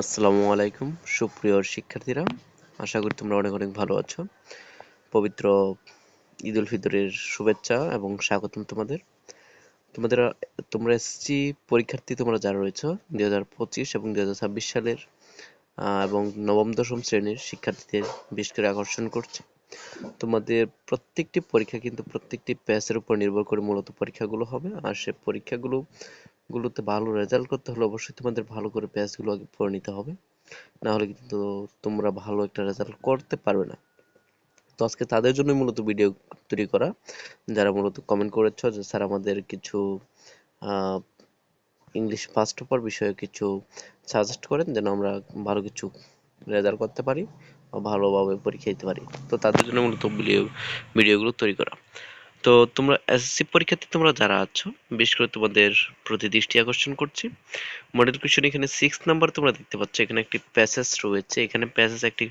আসসালামু আলাইকুম, সুপ্রিয় শিক্ষার্থীরা। আশা করি তোমরা অনেক অনেক ভালো আছো। পবিত্র ঈদ উল ফিতরের শুভেচ্ছা এবং স্বাগতম তোমাদের। তোমাদের, তোমরা এসএসসি পরীক্ষার্থী তোমরা যারা রয়েছো, দুই হাজার পঁচিশ এবং দুই হাজার ছাব্বিশ সালের এবং নবম, দশম শ্রেণির শিক্ষার্থীদের বিশেষ করে আকর্ষণ করছে। তোমাদের প্রত্যেকটি পরীক্ষা কিন্তু প্রত্যেকটি প্যাসের উপর নির্ভর করে মূলত পরীক্ষাগুলো হবে। আর সে পরীক্ষাগুলো গুলোতে ভালো রেজাল্ট করতে হলে অবশ্যই তোমাদের ভালো করে প্যাচগুলো আগে পড়ে নিতে হবে। না হলে কিন্তু তোমরা ভালো একটা রেজাল্ট করতে পারবে না। তো আজকে তাদের জন্য মূলত ভিডিও তৈরি করা। যারা মূলত কমেন্ট করেছ যে, স্যার, আমাদের কিছু ইংলিশ ফার্স্ট অফার বিষয়ে কিছু সাজেস্ট করেন, যেন আমরা ভালো কিছু রেজাল্ট করতে পারি বা ভালোভাবে পরীক্ষা দিতে পারি। তো তাদের জন্য মূলত ভিডিও ভিডিওগুলো তৈরি করা। তো তোমরা এসএসসি পরীক্ষার্থী তোমরা যারা আছো, বিশেষ করে তোমাদের প্রতি দৃষ্টি আকর্ষণ করছি মডেল কোয়েশ্চেন এখানে সিক্স নাম্বার তোমরা দেখতে পাচ্ছ, এখানে একটি প্যাসেজ রয়েছে, এখানে প্যাসেজ একটি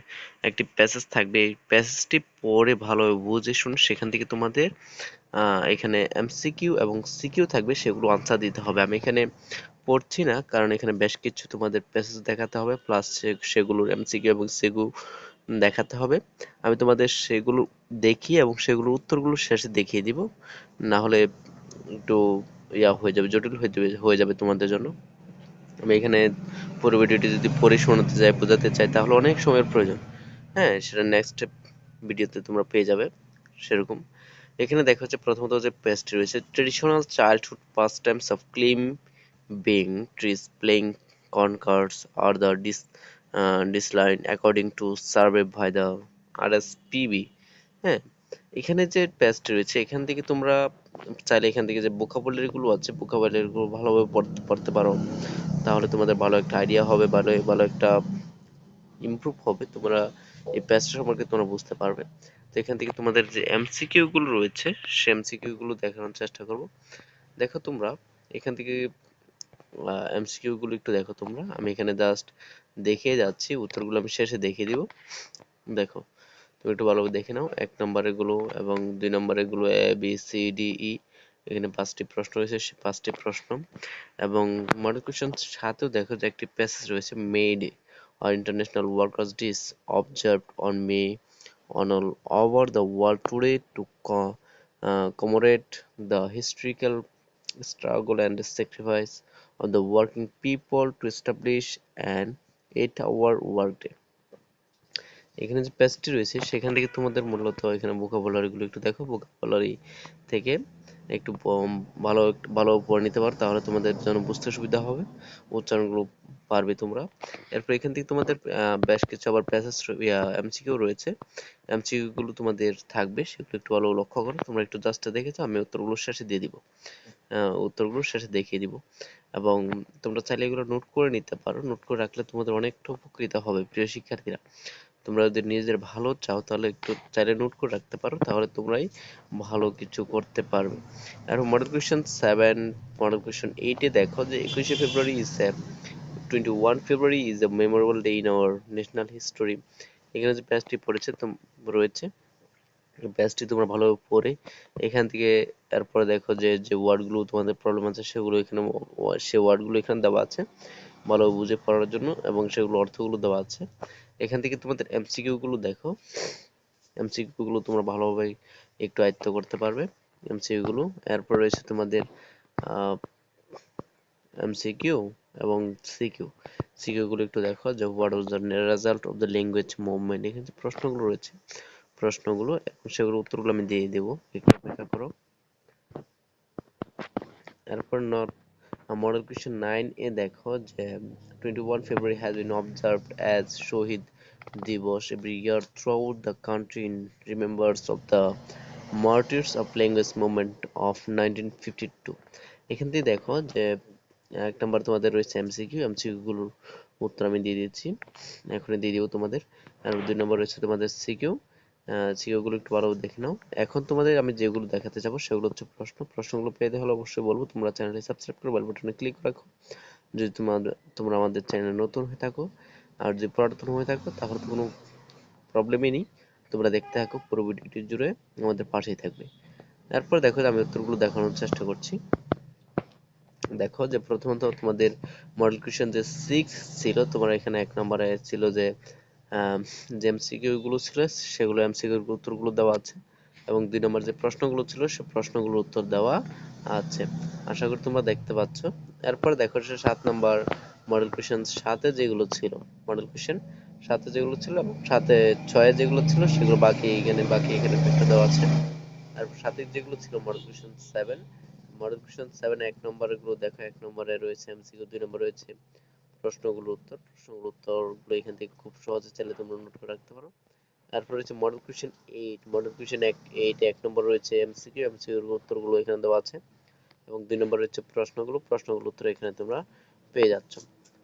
একটি প্যাসেজ থাকবে, এই প্যাসেজটি পড়ে ভালোভাবে বুঝে শুনে সেখান থেকে তোমাদের এখানে এমসিকিউ এবং সিকিউ থাকবে, সেগুলো আনসার দিতে হবে। আমি এখানে পড়ছি না, কারণ এখানে বেশ কিছু তোমাদের প্যাসেজ দেখাতে হবে প্লাস সেগুলোর এমসিকিউ এবং সেগুলো দেখাতে হবে। আমি তোমাদের সেগুলো দেখিয়ে এবং সেগুলোর উত্তরগুলো শেষে দেখিয়ে দিব। না হলে একটু ইয়া হয়ে যাবে, জটিল হয়ে যাবে হয়ে যাবে তোমাদের জন্য। আমি এখানে পুরো ভিডিওটি যদি পড়ে শোনাতে চাই, বোঝাতে চাই, তাহলে অনেক সময়ের প্রয়োজন। হ্যাঁ সেটা নেক্সট ভিডিওতে তোমরা পেয়ে যাবে সেরকম। এখানে দেখা যাচ্ছে প্রথমত যে পেজটি রয়েছে traditional childhood pastimes of climbing trees playing conkers are the dis decline according to survey by the RSPB হ্যাঁ? এখানে যে পেজটি রয়েছে, এখান থেকে তোমরা চাইলে এখান থেকে যে vocabulary গুলো আছে vocabulary গুলো ভালোভাবে পড়তে পড়তে পারো। তাহলে তোমাদের ভালো একটা আইডিয়া হবে, ভালো ভালো একটা ইমপ্রুভ হবে, তোমরা এই প্যাচটা সম্পর্কে তোমরা বুঝতে পারবে। তো এখান থেকে তোমাদের যে এমসিকিউ গুলো রয়েছে, সে এমসিকিউ গুলো দেখানোর চেষ্টা করব। দেখো তোমরা, এখান থেকে এমসিকিউ গুলো একটু দেখো তোমরা। আমি এখানে জাস্ট দেখিয়ে যাচ্ছি উত্তরগুলো আমি শেষে দেখিয়ে দিব। দেখো তুমি একটু ভালোভাবে দেখে নাও। এক নম্বরেরগুলো এবং দুই নম্বরেরগুলো A B C D E এখানে পাঁচটি প্রশ্ন রয়েছে পাঁচটি প্রশ্ন। এবং মডেল কোয়েশ্চেন সাথেও দেখো যে একটি প্যাসেজ রয়েছে May Day or international workers days observed on May on all over the world today to co- uh, commemorate the historical struggle and sacrifice of the working people to establish an eight hour workday. এখানে যে পেজটি রয়েছে, সেখান থেকে তোমাদের মূলত এখানে vocabulary গুলো একটু দেখো। ভোকাবুলারি থেকে একটু ভালো ভালো পড়ে নিতে পারো, তাহলে তোমাদের জন্য বুঝতে সুবিধা হবে। উচ্চারণগুলো পারবে তোমরা। এরপর এখান থেকে তোমাদের বেশ কিছু আবার প্যাসেজ এমসিকিউ রয়েছে। এমসিকিউ গুলো তোমাদের থাকবে, সেগুলো একটু ভালো লক্ষ্য করো। তোমরা একটু জাস্ট দেখেছ আমি উত্তরগুলো শেষে দিয়ে দিব। উত্তরগুলো শেষে দেখিয়ে দিব। এবং তোমরা চাইলে এগুলো নোট করে নিতে পারো। নোট করে রাখলে তোমাদের অনেকটা উপকৃত হবে প্রিয় শিক্ষার্থীরা। তোমরা যদি নিজেদের ভালো চাও, তাহলে একটু চাইলে নোট করে রাখতে পারো, তাহলে তোমরাই ভালো কিছু করতে পারবে। আর model question seven model question এইটে দেখো যে একুশে ফেব্রুয়ারি is twenty one February is a memorable day in our national history এখানে যে প্যাচটি পড়েছে রয়েছে। প্যাচটি তোমরা ভালোভাবে পড়ে। এখান থেকে এরপরে দেখো যে যে ওয়ার্ডগুলো তোমাদের প্রবলেম আছে, সেগুলো এখানে সে ওয়ার্ডগুলো এখানে দেওয়া আছে ভালোভাবে বুঝে পড়ার জন্য এবং সেগুলো অর্থগুলো দেওয়া আছে। এখান থেকে তোমাদের এমসিকিউ গুলো দেখো। এমসিকিউ গুলো তোমরা ভালোভাবে একটু আয়ত্ত করতে পারবে এমসিকিউ গুলো। এরপর রয়েছে তোমাদের এমসিকিউ এবং সিকিউ গুলো একটু দেখো, যে what was the result of the language movement এখানে যে প্রশ্নগুলো রয়েছে, প্রশ্নগুলো, এবং সেগুলো উত্তরগুলো আমি দিয়ে দেবো, একটু অপেক্ষা করো। এরপর নট মডেল কোয়েশ্চেন নাইন এ দেখো যে twenty one February has been observed as Shahid Dibas every year throughout the country in remembrance of the martyrs of language movement of nineteen fifty two এখান থেকে দেখো যে এক নম্বর তোমাদের রয়েছে এমসিকিউ এমসিকিউ গুলোর উত্তর আমি দিয়ে দিচ্ছি। এখনই দিয়ে দিব তোমাদের। আর দুই নম্বর রয়েছে তোমাদের সিকিউ সিকিউ গুলো একটু ভালো দেখে নাও। এখন তোমাদের আমি যেগুলো দেখাতে যাব সেগুলো হচ্ছে প্রশ্ন। প্রশ্নগুলো পেতে হলে অবশ্যই বলব, তোমরা চ্যানেলটি সাবস্ক্রাইব করে বেল বাটনে ক্লিক রাখো। যদি তোমাদের তোমরা আমাদের চ্যানেলে নতুন হয়ে থাকো, আর যদি পুরাতন হয়ে থাকো, তাহলে তো কোনো প্রবলেমই নেই। তোমরা দেখতে থাকো, পুরো ভিডিওটি জুড়ে আমাদের পাশেই থাকবে। তারপর দেখো আমি উত্তরগুলো দেখানোর চেষ্টা করছি। দেখো যে প্রথমত তোমাদের মডেল কোশ্চেন যে সিক্স ছিল, তোমার এখানে এক নম্বরে ছিল যে যে এমসিকিউ গুলো ছিল, সেগুলো এমসিকিউ এর উত্তরগুলো দেওয়া আছে এবং দুই নম্বর যে প্রশ্নগুলো ছিল, সে প্রশ্নগুলোর উত্তর দেওয়া আছে। আশা করি তোমরা দেখতে পাচ্ছ। এরপর দেখো সে সাত নম্বর মডেল কোশ্চেন সাথে যেগুলো ছিল মডেল কোশ্চেন সাথে যেগুলো ছিল এবং সাথে ছয়ে যেগুলো ছিল, সেগুলো বাকি এখানে বাকি এখানে দেওয়া আছে। আর সাথে যেগুলো ছিল model question seven model question seven এক নম্বরেরগুলো দেখো, এক নম্বরে রয়েছে এমসিকিউ দুই নম্বরে রয়েছে প্রশ্নগুলোর উত্তর। প্রশ্নগুলোর উত্তরগুলো এখান থেকে খুব সহজে চাইলে তোমরা নোট করে রাখতে পারো। তারপর রয়েছে model question eight model question এক এইট এক নম্বর রয়েছে এমসিকিউ এর উত্তরগুলো এখানে দেওয়া আছে। এবং দুই নম্বর রয়েছে প্রশ্নগুলো প্রশ্নগুলোর উত্তর এখানে তোমরা পেয়ে যাচ্ছ।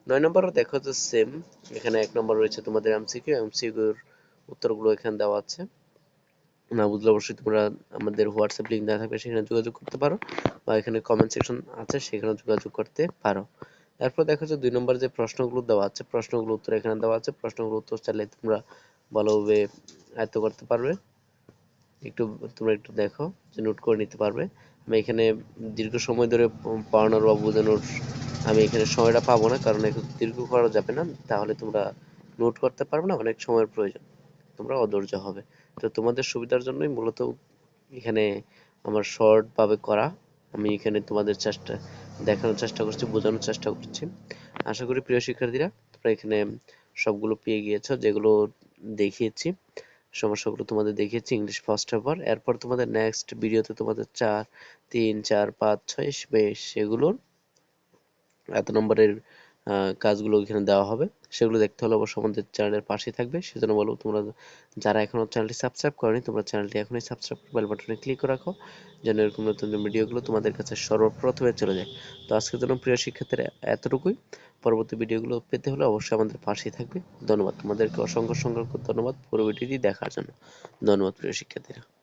নয় নম্বরে দেখো যে সেম এখানে এক নম্বর রয়েছে তোমাদের এমসিকিউ এর উত্তরগুলো এখানে দেওয়া আছে। না বুঝলে অবশ্যই তোমরা আমাদের হোয়াটসঅ্যাপ লিংক দেওয়া থাকবে, সেখানে যোগাযোগ করতে পারো বা এখানে কমেন্ট সেকশন আছে সেখানে যোগাযোগ করতে পারো। এরপর দেখো যে দুই নম্বর যে প্রশ্নগুলো দেওয়া আছে প্রশ্নগুলো উত্তর এখানে দেওয়া আছে প্রশ্নগুলো উত্তর চাইলে তোমরা ভালোভাবে আয়ত্ত করতে পারবে। একটু, তোমরা একটু দেখো, যে নোট করে নিতে পারবে। আমি এখানে দীর্ঘ সময় ধরে পড়ানোর বা বোঝানোর আমি এখানে সময়টা পাবো না, কারণ একটু দীর্ঘ করা যাবে না, তাহলে তোমরা নোট করতে পারবে না, অনেক সময়ের প্রয়োজন। তোমরা অধৈর্য হবে। তো তোমাদের সুবিধার জন্যই মূলত এখানে আমার শর্ট ভাবে করা। আমি এখানে তোমাদের চেষ্টা, দেখানোর চেষ্টা করছি, বোঝানোর চেষ্টা করছি। আশা করি প্রিয় শিক্ষার্থীরা, তোমরা এখানে সবগুলো পেয়ে গিয়েছো, যেগুলো দেখিয়েছি। সমস্যাগুলো তোমাদের দেখিয়েছি ইংলিশ ফার্স্ট পেপার এরপর তোমাদের নেক্সট ভিডিওতে তোমাদের চার, তিন, চার, পাঁচ, ছয় সেগুলোর এত নম্বরের কাজগুলো এখানে দেওয়া হবে। সেগুলো দেখতে হলে অবশ্যই আমাদের চ্যানেলের পাশেই থাকবে। সেজন্য বলব তোমরা যারা এখনও চ্যানেলটি সাবস্ক্রাইব করনি, তোমরা চ্যানেলটি এখনই সাবস্ক্রাইব বেল বাটনে ক্লিক করে রাখো, যেন এরকম নতুন ভিডিওগুলো তোমাদের কাছে সর্বপ্রথমে চলে যায়। তো আজকের জন্য প্রিয় শিক্ষার্থীরা, এতটুকুই। পরবর্তী ভিডিওগুলো পেতে হলে অবশ্যই আমাদের পাশেই থাকবে। ধন্যবাদ। তোমাদেরকে অসংখ্য অসংখ্য ধন্যবাদ। পুরো ভিডিওটি দেখার জন্য। ধন্যবাদ প্রিয় শিক্ষার্থীরা।